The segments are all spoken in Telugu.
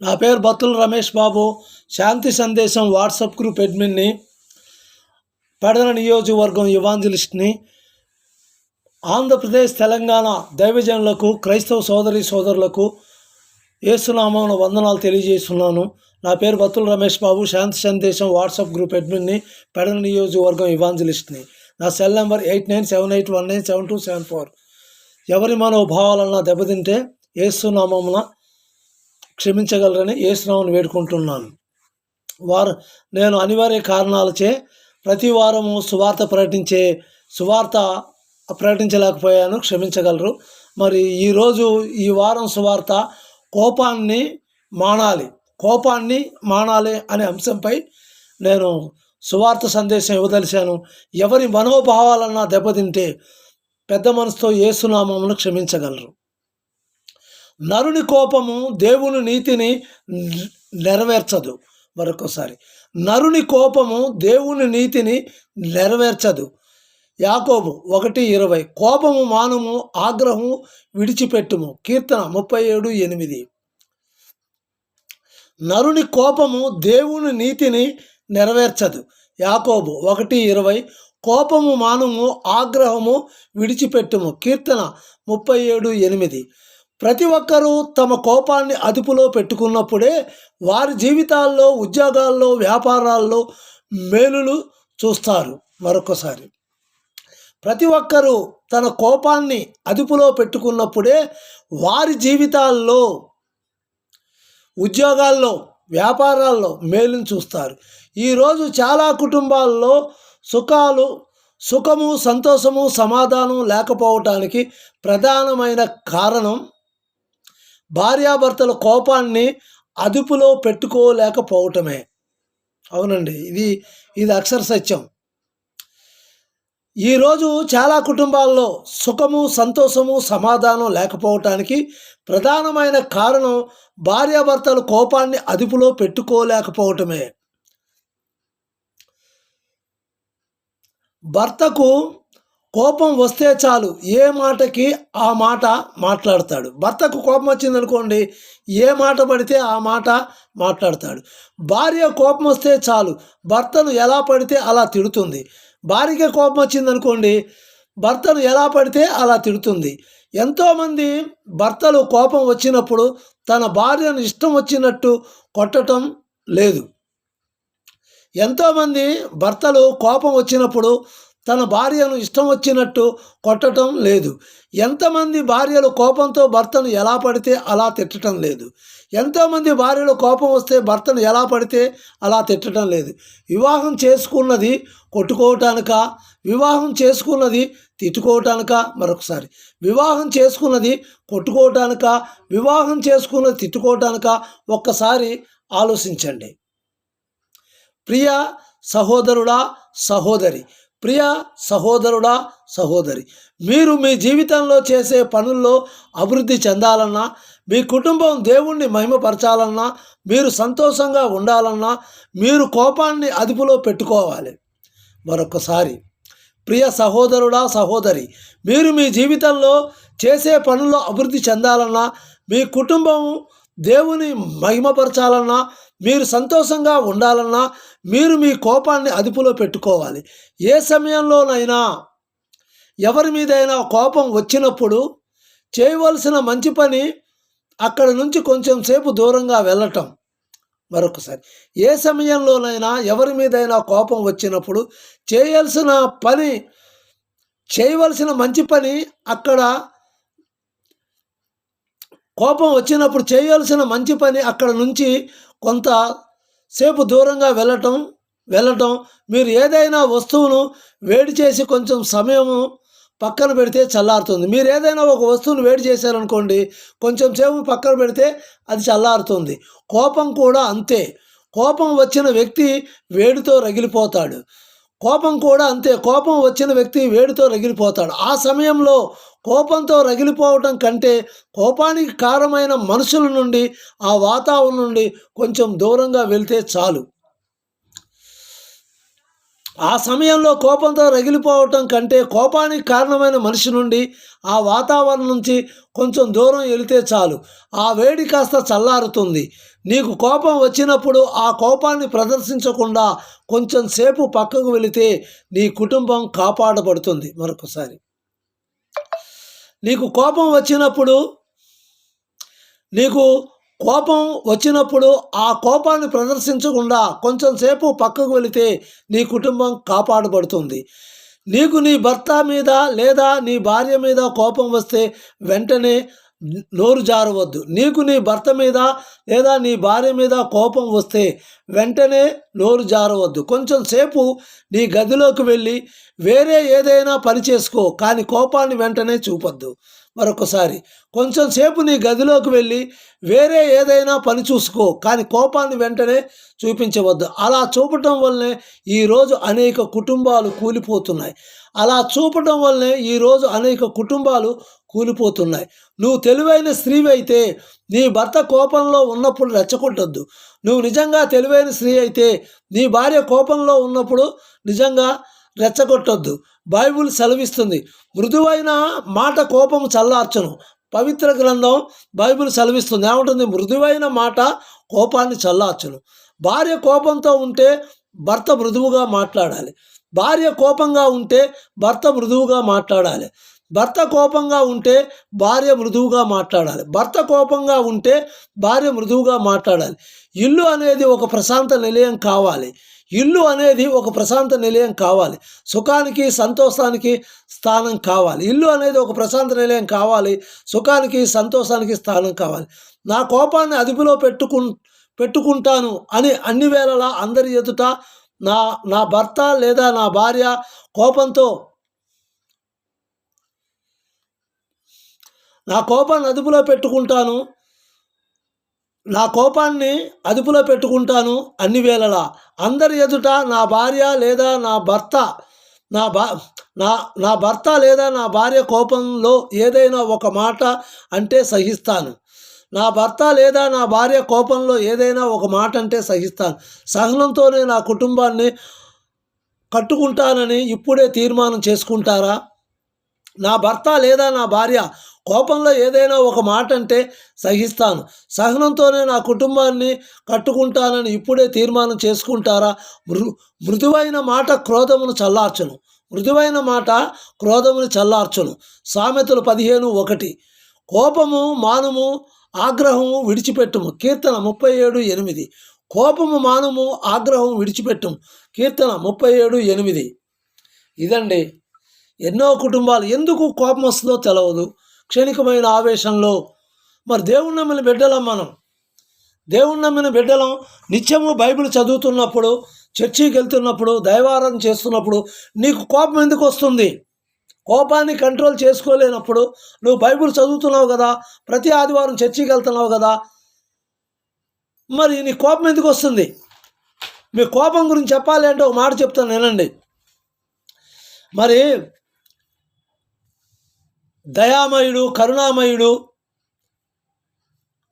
నా పేరు బత్తుల రమేష్ బాబు. శాంతి సందేశం వాట్సాప్ గ్రూప్ అడ్మిన్ని పెడల నియోజకవర్గం ఇవాంజలిస్ట్ని. ఆంధ్రప్రదేశ్ తెలంగాణ దైవజనులకు క్రైస్తవ సోదరి సోదరులకు ఏసునామాన వందనాలు తెలియజేస్తున్నాను. నా పేరు బత్తుల రమేష్ బాబు. శాంతి సందేశం వాట్సాప్ గ్రూప్ అడ్మిన్ని పెడల నియోజకవర్గం ఇవాంజలిస్ట్ని. నా cell number eight nine seven eight one nine seven two seven four. ఎవరి మనోభావాలన్నా దెబ్బతింటే ఏసునామమున క్షమించగలరని ఏసునామని వేడుకుంటున్నాను. వారు నేను అనివార్య కారణాలచే ప్రతి వారము సువార్త ప్రకటించే సువార్త ప్రకటించలేకపోయాను క్షమించగలరు. మరి ఈరోజు ఈ వారం సువార్త కోపాన్ని మానాలి కోపాన్ని మానాలి అనే అంశంపై నేను సువార్త సందేశం ఇవ్వదలిశాను ఎవరి మనోభావాలన్నా దెబ్బతింటే పెద్ద మనసుతో ఏసునామమును క్షమించగలరు. నరుని కోపము దేవుని నీతిని నెరవేర్చదు. మరొకసారి నరుని కోపము దేవుని నీతిని నెరవేర్చదు. యాకోబు ఒకటి ఇరవై కోపము మానము ఆగ్రహము విడిచిపెట్టుము. కీర్తన ముప్పై ఏడు ఎనిమిది. నరుని కోపము దేవుని నీతిని నెరవేర్చదు. యాకోబు ఒకటి ఇరవై కోపము మానము ఆగ్రహము విడిచిపెట్టుము. కీర్తన ముప్పై ఏడు ఎనిమిది. ప్రతి ఒక్కరూ తమ కోపాన్ని అదుపులో పెట్టుకున్నప్పుడే వారి జీవితాల్లో ఉద్యోగాల్లో వ్యాపారాల్లో మేలులు చూస్తారు మరొకసారి. ప్రతి ఒక్కరూ తన కోపాన్ని అదుపులో పెట్టుకున్నప్పుడే వారి జీవితాల్లో ఉద్యోగాల్లో వ్యాపారాల్లో మేలును చూస్తారు. ఈరోజు చాలా కుటుంబాల్లో సుఖాలు సుఖము సంతోషము సమాధానం లేకపోవటానికి ప్రధానమైన కారణం భార్యాభర్తల కోపాన్ని అదుపులో పెట్టుకోలేకపోవటమే. అవునండి. ఇది ఇది అక్షర సత్యం. ఈరోజు చాలా కుటుంబాల్లో సుఖము సంతోషము సమాధానం లేకపోవటానికి ప్రధానమైన కారణం భార్యాభర్తల కోపాన్ని అదుపులో పెట్టుకోలేకపోవటమే. భర్తకు కోపం వస్తే చాలు. ఏ మాటకి ఆ మాట మాట్లాడతాడు. భర్తకు కోపం వచ్చిందనుకోండి ఏ మాట పడితే ఆ మాట మాట్లాడతాడు. భార్య కోపం వస్తే చాలు. భర్తను ఎలా పడితే అలా తిడుతుంది. భార్యకి కోపం వచ్చిందనుకోండి భర్తను ఎలా పడితే అలా తిడుతుంది. ఎంతోమంది భర్తలు కోపం వచ్చినప్పుడు తన భార్యను ఇష్టం వచ్చినట్టు కొట్టడం లేదు. ఎంతోమంది భర్తలు కోపం వచ్చినప్పుడు తన భార్యను ఇష్టం వచ్చినట్టు కొట్టడం లేదు. ఎంతమంది భార్యలు కోపంతో భర్తను ఎలా పడితే అలా తిట్టడం లేదు. ఎంతోమంది భార్యలు కోపం వస్తే భర్తను ఎలా పడితే అలా తిట్టడం లేదు. వివాహం చేసుకున్నది కొట్టుకోవటానిక వివాహం చేసుకున్నది తిట్టుకోవటానిక మరొకసారి. వివాహం చేసుకున్నది కొట్టుకోవటానిక వివాహం చేసుకున్నది తిట్టుకోవటానిక ఒక్కసారి ఆలోచించండి. ప్రియ సహోదరుడా సహోదరి ప్రియ సహోదరుడా సహోదరి మీరు మీ జీవితంలో చేసే పనుల్లో అభివృద్ధి చెందాలన్నా మీ కుటుంబం దేవుణ్ణి మహిమపరచాలన్నా మీరు సంతోషంగా ఉండాలన్నా మీరు కోపాన్ని అదుపులో పెట్టుకోవాలి. మరొకసారి ప్రియ సహోదరుడా సహోదరి మీరు మీ జీవితంలో చేసే పనుల్లో అభివృద్ధి చెందాలన్నా మీ కుటుంబం దేవుని మహిమపరచాలన్నా మీరు సంతోషంగా ఉండాలన్నా మీరు మీ కోపాన్ని అదుపులో పెట్టుకోవాలి. ఏ సమయంలోనైనా ఎవరి మీదైనా కోపం వచ్చినప్పుడు చేయవలసిన మంచి పని అక్కడ నుంచి కొంచెం సేపు దూరంగా వెళ్ళటం. మరొకసారి ఏ సమయంలోనైనా ఎవరి మీదైనా కోపం వచ్చినప్పుడు చేయాల్సిన పని చేయవలసిన మంచి పని అక్కడ కోపం వచ్చినప్పుడు చేయాల్సిన మంచి పని అక్కడ నుంచి కొంత సేపు దూరంగా వెళ్ళటం వెళ్ళటం మీరు ఏదైనా వస్తువును వేడి చేసి కొంచెం సమయము పక్కన పెడితే చల్లారుతుంది. మీరు ఏదైనా ఒక వస్తువును వేడి చేశారనుకోండి కొంచెం సేపు పక్కన పెడితే అది చల్లారుతుంది. కోపం కూడా అంతే. కోపం వచ్చిన వ్యక్తి వేడితో రగిలిపోతాడు. కోపం కూడా అంతే. కోపం వచ్చిన వ్యక్తి వేడితో రగిలిపోతాడు. ఆ సమయంలో కోపంతో రగిలిపోవటం కంటే కోపానికి కారణమైన మనుషుల నుండి ఆ వాతావరణం నుండి కొంచెం దూరంగా వెళ్తే చాలు. ఆ సమయంలో కోపంతో రగిలిపోవటం కంటే కోపానికి కారణమైన మనిషి నుండి ఆ వాతావరణం నుంచి కొంచెం దూరం వెళితే చాలు. ఆ వేడి కాస్త చల్లారుతుంది. నీకు కోపం వచ్చినప్పుడు ఆ కోపాన్ని ప్రదర్శించకుండా కొంచెం సేపు పక్కకు వెళితే నీ కుటుంబం కాపాడబడుతుంది మరొకసారి. నీకు కోపం వచ్చినప్పుడు నీకు కోపం వచ్చినప్పుడు ఆ కోపాన్ని ప్రదర్శించకుండా కొంచెం సేపు పక్కకు వెళితే నీ కుటుంబం కాపాడబడుతుంది. నీకు నీ భర్త మీద లేదా నీ భార్య మీద కోపం వస్తే వెంటనే నోరు జారవద్దు. నీకు నీ భర్త మీద లేదా నీ భార్య మీద కోపం వస్తే వెంటనే నోరు జారవద్దు. కొంచెం సేపు నీ గదిలోకి వెళ్ళి వేరే ఏదైనా పని చేసుకో కానీ కోపాన్ని వెంటనే చూపొద్దు. మరొకసారి కొంచెం సేపు నీ గదిలోకి వెళ్ళి వేరే ఏదైనా పని చూసుకో కానీ కోపాన్ని వెంటనే చూపించవద్దు. అలా చూపటం వల్లనే ఈరోజు అనేక కుటుంబాలు కూలిపోతున్నాయి. అలా చూపటం వల్లనే ఈరోజు అనేక కుటుంబాలు కూలిపోతున్నాయి. నువ్వు తెలివైన స్త్రీ అయితే నీ భర్త కోపంలో ఉన్నప్పుడు రెచ్చగొట్టొద్దు. నువ్వు నిజంగా తెలివైన స్త్రీ అయితే నీ భార్య కోపంలో ఉన్నప్పుడు నిజంగా రెచ్చగొట్టొద్దు. బైబుల్ సెలవిస్తుంది. మృదువైన మాట కోపం చల్లార్చను. పవిత్ర గ్రంథం బైబిల్ సెలవిస్తుంది. ఏమంటుంది? మృదువైన మాట కోపాన్ని చల్లార్చను. భార్య కోపంతో ఉంటే భర్త మృదువుగా మాట్లాడాలి. భార్య కోపంగా ఉంటే భర్త మృదువుగా మాట్లాడాలి. భర్త కోపంగా ఉంటే భార్య మృదువుగా మాట్లాడాలి. భర్త కోపంగా ఉంటే భార్య మృదువుగా మాట్లాడాలి. ఇల్లు అనేది ఒక ప్రశాంత నిలయం కావాలి. ఇల్లు అనేది ఒక ప్రశాంత నిలయం కావాలి. సుఖానికి సంతోషానికి స్థానం కావాలి. ఇల్లు అనేది ఒక ప్రశాంత నిలయం కావాలి. సుఖానికి సంతోషానికి స్థానం కావాలి. నా కోపాన్ని అదుపులో పెట్టుకు పెట్టుకుంటాను అని అన్ని వేళలా అందరి ఎదుట నా నా భర్త లేదా నా భార్య కోపంతో నా కోపాన్ని అదుపులో పెట్టుకుంటాను నా కోపాన్ని అదుపులో పెట్టుకుంటాను అన్ని వేళలా. అందరి ఎదుట నా భార్య లేదా నా భర్త నా భా నా నా భర్త లేదా నా భార్య కోపంలో ఏదైనా ఒక మాట అంటే సహిస్తాను. నా భర్త లేదా నా భార్య కోపంలో ఏదైనా ఒక మాట అంటే సహిస్తాను. సహనంతోనే నా కుటుంబాన్ని కట్టుకుంటానని ఇప్పుడే తీర్మానం చేసుకుంటారా? నా భర్త లేదా నా భార్య కోపంలో ఏదైనా ఒక మాట అంటే సహిస్తాను. సహనంతోనే నా కుటుంబాన్ని కట్టుకుంటానని ఇప్పుడే తీర్మానం చేసుకుంటారా? మృ మృదువైన మాట క్రోధమును చల్లార్చను. మృదువైన మాట క్రోధమును చల్లార్చును. సామెతలు పదిహేను ఒకటి. కోపము మానము ఆగ్రహము విడిచిపెట్టుము. కీర్తన ముప్పై ఏడు ఎనిమిది. కోపము మానము ఆగ్రహం విడిచిపెట్టుము. కీర్తన ముప్పై ఏడు ఎనిమిది. ఇదండి. ఎన్నో కుటుంబాలు ఎందుకు కోపం వస్తుందో తెలవదు. క్షణికమైన ఆవేశంలో. మరి దేవుణ్ణి నమ్మిన బిడ్డలం మనం. దేవుణ్ణి నమ్మిన బిడ్డలం నిత్యము బైబిల్ చదువుతున్నప్పుడు చర్చికి వెళ్తున్నప్పుడు దైవారాధన చేస్తున్నప్పుడు నీకు కోపం ఎందుకు వస్తుంది? కోపాన్ని కంట్రోల్ చేసుకోలేనప్పుడు నువ్వు బైబిల్ చదువుతున్నావు కదా ప్రతి ఆదివారం చర్చికి వెళ్తున్నావు కదా మరి నీ కోపం ఎందుకు వస్తుంది? మీ కోపం గురించి చెప్పాలి అంటే ఒక మాట చెప్తాను వినండి మరి దయామయుడు కరుణామయుడు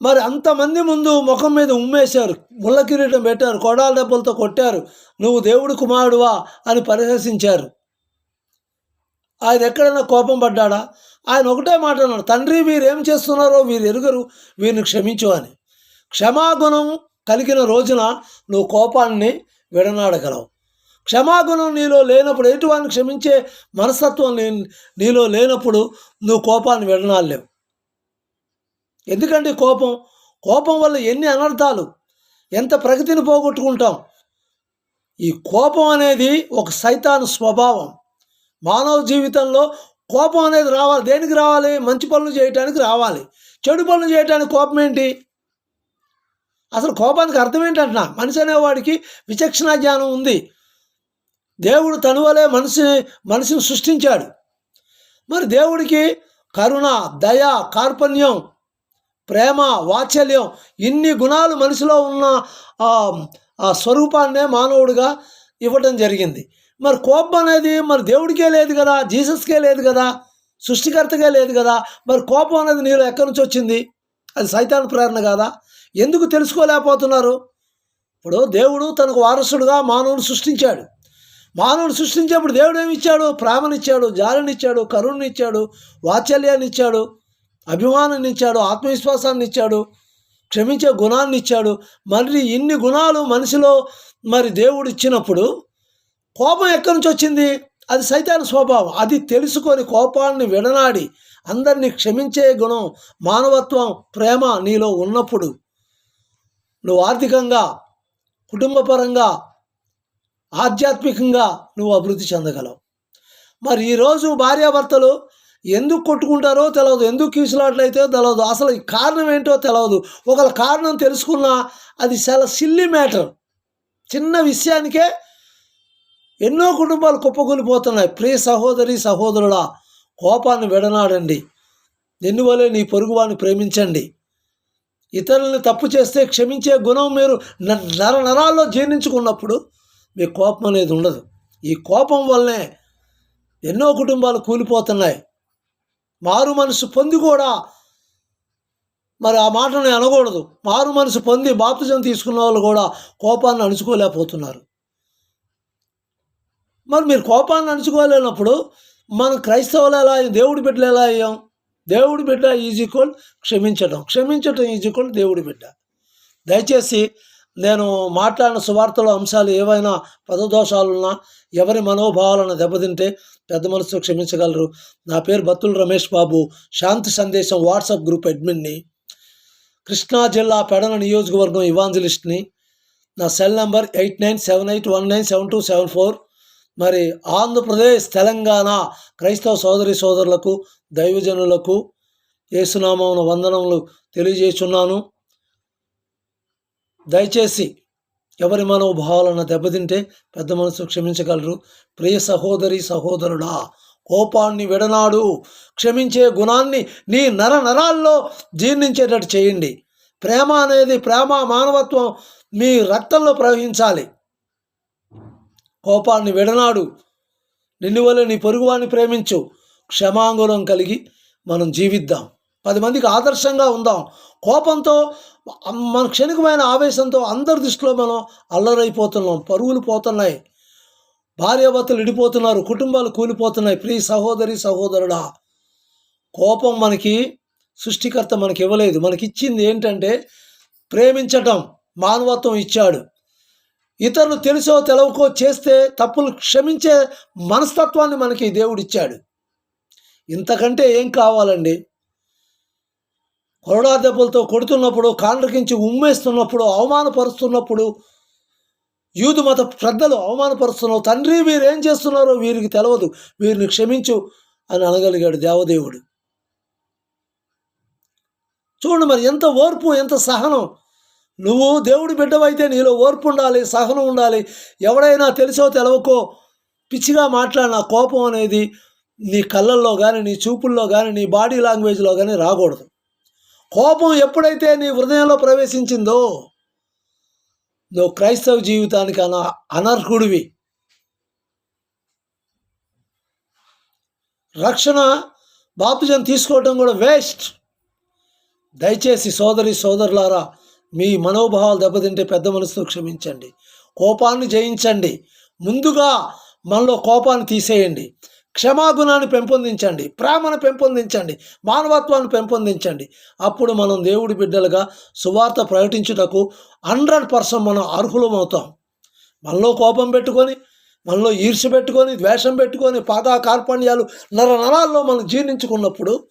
మరి అంతమంది ముందు ముఖం మీద ఉమ్మేశారు ముళ్ళ కిరీటం పెట్టారు కొడాల డబ్బులతో కొట్టారు నువ్వు దేవుడు కుమారుడువా అని పరిహసించారు. ఆయన ఎక్కడైనా కోపం పడ్డాడా? ఆయన ఒకటే మాట అన్నాడు తండ్రి వీరేం ఏం చేస్తున్నారో వీరు ఎరుగరు వీరిని క్షమించు అని. క్షమాగుణం కలిగిన రోజున నువ్వు కోపాన్ని విడనాడగలవు. క్షమాగుణం నీలో లేనప్పుడు ఎటువాన్ని క్షమించే మనస్తత్వం నీ నీలో లేనప్పుడు నువ్వు కోపాన్ని విడనాడలేవు. ఎందుకంటే కోపం కోపం వల్ల ఎన్ని అనర్థాలు ఎంత ప్రగతిని పోగొట్టుకుంటాం. ఈ కోపం అనేది ఒక సైతాను స్వభావం. మానవ జీవితంలో కోపం అనేది రావాలి. దేనికి రావాలి? మంచి పనులు చేయటానికి రావాలి. చెడు పనులు చేయటానికి కోపం ఏంటి? అసలు కోపానికి అర్థం ఏంటంటున్నా? మనిషి అనేవాడికి విచక్షణ జ్ఞానం ఉంది. దేవుడు తనువలే మనిషిని మనిషిని సృష్టించాడు. మరి దేవుడికి కరుణ దయ కార్పణ్యం ప్రేమ వాత్సల్యం ఇన్ని గుణాలు మనిషిలో ఉన్న ఆ, స్వరూపాన్నే మానవుడిగా ఇవ్వటం జరిగింది. మరి కోపం అనేది మరి దేవుడికే లేదు కదా జీసస్కే లేదు కదా సృష్టికర్తగా లేదు కదా మరి కోపం అనేది నీలో ఎక్కడి నుంచి వచ్చింది? అది సైతాన్ ప్రేరణ కాదా? ఎందుకు తెలుసుకోలేకపోతున్నారు? ఇప్పుడు దేవుడు తనకు వారసుడుగా మానవుడు సృష్టించాడు. మానవుడు సృష్టించేప్పుడు దేవుడు ఏమిచ్చాడు ప్రేమనిచ్చాడు జాలనిచ్చాడు కరుణనిచ్చాడు వాత్సల్యాన్ని ఇచ్చాడు అభిమానాన్ని ఇచ్చాడు ఆత్మవిశ్వాసాన్ని ఇచ్చాడు క్షమించే గుణాన్ని ఇచ్చాడు. మరి ఇన్ని గుణాలు మనిషిలో మరి దేవుడు ఇచ్చినప్పుడు కోపం ఎక్కడి నుంచి వచ్చింది? అది సైతాన స్వభావం. అది తెలుసుకొని కోపాన్ని విడనాడి అందరినీ క్షమించే గుణం మానవత్వం ప్రేమ నీలో ఉన్నప్పుడు. నువ్వు ఆర్థికంగా కుటుంబపరంగా ఆధ్యాత్మికంగా నువ్వు అభివృద్ధి చెందగలవు. మరి ఈరోజు భార్యాభర్తలు ఎందుకు కొట్టుకుంటారో తెలియదు ఎందుకు కీసులాట్లయితే తెలియదు అసలు ఈ కారణం ఏంటో తెలియదు ఒకళ్ళ కారణం తెలుసుకున్నా అది చాలా సిల్లి మ్యాటర్ చిన్న విషయానికే ఎన్నో కుటుంబాలు కుప్పకూలిపోతున్నాయి. ప్రియ సహోదరి సహోదరుడా కోపాన్ని విడనాడండి. ఎన్నివలే నీ పొరుగువాన్ని ప్రేమించండి. ఇతరులని తప్పు చేస్తే క్షమించే గుణం మీరు న- నర నరాల్లో జీర్ణించుకున్నప్పుడు మీ కోపం అనేది ఉండదు. ఈ కోపం వల్లనే ఎన్నో కుటుంబాలు కూలిపోతున్నాయి. మారు మనసు పొంది కూడా మరి ఆ మాటని అనకూడదు. మారు మనసు పొంది బాప్తిజం తీసుకున్న వాళ్ళు కూడా కోపాన్ని అణుచుకోలేకపోతున్నారు. మరి మీరు కోపాన్ని అణుచుకోలేనప్పుడు మనం క్రైస్తవులు ఎలా అయ్యాం? దేవుడి బిడ్డలు ఎలా అయ్యాం? దేవుడి బిడ్డ ఈజ్ ఈక్వల్ క్షమించడం క్షమించడం ఈజ్ ఈక్వల్ దేవుడి బిడ్డ. దయచేసి నేను మాట్లాడిన సువార్తల అంశాలు ఏవైనా పదదోషాలున్నా ఎవరి మనోభావాలను దెబ్బతింటే పెద్ద మనసులో క్షమించగలరు. నా పేరు బత్తుల రమేష్ బాబు. శాంతి సందేశం వాట్సాప్ గ్రూప్ అడ్మిన్ని. కృష్ణా జిల్లా పెడల నియోజకవర్గం ఇవాంజలిస్ట్ని. నా cell number eight nine seven eight one nine seven two seven four. మరి ఆంధ్రప్రదేశ్ తెలంగాణ క్రైస్తవ సోదరి సోదరులకు దైవజనులకు ఏసునామమున వందనములు తెలియజేస్తున్నాను. దయచేసి ఎవరి మనోభావాలను దెబ్బతింటే పెద్ద మనసు క్షమించగలరు. ప్రియ సహోదరి సహోదరుడా కోపాన్ని విడనాడు. క్షమించే గుణాన్ని నీ నర నరాల్లో జీర్ణించేటట్టు చేయండి. ప్రేమ అనేది ప్రేమ మానవత్వం మీ రక్తంలో ప్రవహించాలి. కోపాన్ని విడనాడు. నిన్ను వల్ల నీ పొరుగువాన్ని ప్రేమించు. క్షమాంగులం కలిగి మనం జీవిద్దాం. పది మందికి ఆదర్శంగా ఉందాం. కోపంతో మన క్షణికమైన ఆవేశంతో అందరి దృష్టిలో మనం అల్లరైపోతున్నాం. పరుగులు పోతున్నాయి. భార్యాభర్తలు ఇడిపోతున్నారు కుటుంబాలు కూలిపోతున్నాయి. ప్రియ సహోదరి సహోదరుడా కోపం మనకి సృష్టికర్త మనకి ఇవ్వలేదు. మనకి ఇచ్చింది ఏంటంటే ప్రేమించటం. మానవత్వం ఇచ్చాడు. ఇతరులు తెలుసో తెలవకో చేస్తే తప్పులు క్షమించే మనస్తత్వాన్ని మనకి దేవుడిచ్చాడు. ఇంతకంటే ఏం కావాలండి? కొరడా దెబ్బలతో కొడుతున్నప్పుడు కాండ్రకించి ఉమ్మేస్తున్నప్పుడు అవమానపరుస్తున్నప్పుడు యూదు మత పెద్దలు అవమానపరుస్తున్నావు తండ్రి వీరేం చేస్తున్నారో వీరికి తెలవదు. వీరిని క్షమించు అని అనగలిగాడు దేవదేవుడు. చూడండి మరి ఎంత ఓర్పు ఎంత సహనం. నువ్వు దేవుడి బిడ్డవైతే నీలో ఓర్పు ఉండాలి సహనం ఉండాలి. ఎవడైనా తెలుసో తెలవకో పిచ్చిగా మాట్లాడిన కోపం అనేది నీ కళ్ళల్లో కానీ నీ చూపుల్లో కానీ నీ బాడీ లాంగ్వేజ్లో కానీ రాకూడదు. కోపం ఎప్పుడైతే నీ హృదయంలో ప్రవేశించిందో నువ్వు క్రైస్తవ జీవితానికి అన అనర్హుడివి. రక్షణ బాప్తిజం తీసుకోవటం కూడా వేస్ట్. దయచేసి సోదరి సోదరులారా మీ మనోభావాలు దెబ్బతింటే పెద్ద మనసుతో క్షమించండి. కోపాన్ని జయించండి. ముందుగా మనలో కోపాన్ని తీసేయండి. క్షమాగుణాన్ని పెంపొందించండి. ప్రేమను పెంపొందించండి. మానవత్వాన్ని పెంపొందించండి. అప్పుడు మనం దేవుడి బిడ్డలుగా సువార్త ప్రకటించుటకు హండ్రెడ్ పర్సెంట్ మనం అర్హులమవుతాం. మనలో కోపం పెట్టుకొని మనలో ఈర్ష పెట్టుకొని ద్వేషం పెట్టుకొని పాదా కార్పణ్యాలు నర నరాల్లో మనం జీర్ణించుకున్నప్పుడు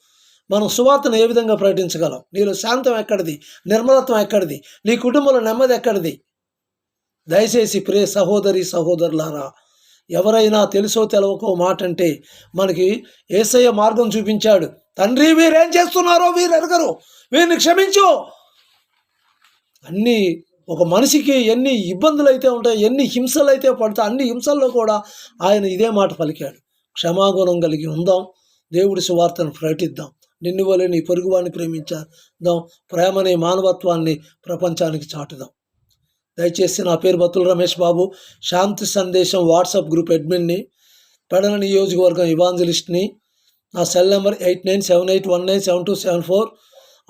మనం సువార్తను ఏ విధంగా ప్రకటించగలం? నీలో శాంతం ఎక్కడిది? నిర్మలత్వం ఎక్కడిది? నీ కుటుంబంలో నెమ్మది ఎక్కడిది? దయచేసి ప్రియ సహోదరి సహోదరులారా ఎవరైనా తెలుసో తెలవకో మాట అంటే మనకి ఏసయ్య మార్గం చూపించాడు. తండ్రి వీరేం చేస్తున్నారో వీరు ఎరగరు. వీరిని క్షమించు. అన్నీ ఒక మనిషికి ఎన్ని ఇబ్బందులు అయితే ఉంటాయి ఎన్ని హింసలు అయితే పడతాయి అన్ని హింసల్లో కూడా ఆయన ఇదే మాట పలికాడు. క్షమాగుణం కలిగి ఉందాం. దేవుడి సువార్తను ప్రకటిద్దాం. నిన్ను వలె నీ పొరుగువాన్ని ప్రేమించాదాం. ప్రేమని మానవత్వాన్ని ప్రపంచానికి చాటుదాం. దయచేసి నా పేరు బతుల రమేష్ బాబు. శాంతి సందేశం వాట్సాప్ గ్రూప్ అడ్మిన్ని పెడల నియోజకవర్గం ఇవాంజలిస్ట్ని. నా cell number eight nine seven eight one nine seven two seven four.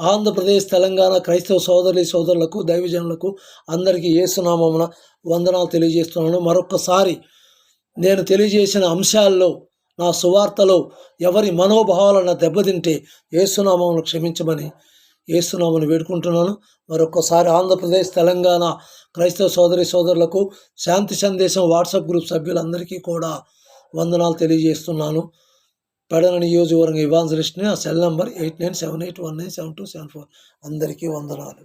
Andhra Pradesh Telangana క్రైస్తవ సోదరి సోదరులకు దైవజనులకు అందరికీ ఏసునామమున వందనాలు తెలియజేస్తున్నాను. మరొకసారి నేను తెలియజేసిన అంశాల్లో నా సువార్తలో ఎవరి మనోభావాలను దెబ్బతింటే ఏసునామమును క్షమించమని ఏసునామని వేడుకుంటున్నాను. మరొకసారి ఆంధ్రప్రదేశ్ తెలంగాణ క్రైస్తవ సోదరి సోదరులకు శాంతి సందేశం వాట్సాప్ గ్రూప్ సభ్యులందరికీ కూడా వందనాలు తెలియజేస్తున్నాను. పెడన నియోజకవర్గం ఇవాంజలిస్ట్ని ఆ cell number eight nine seven eight one nine seven two seven four. అందరికీ వందనాలు.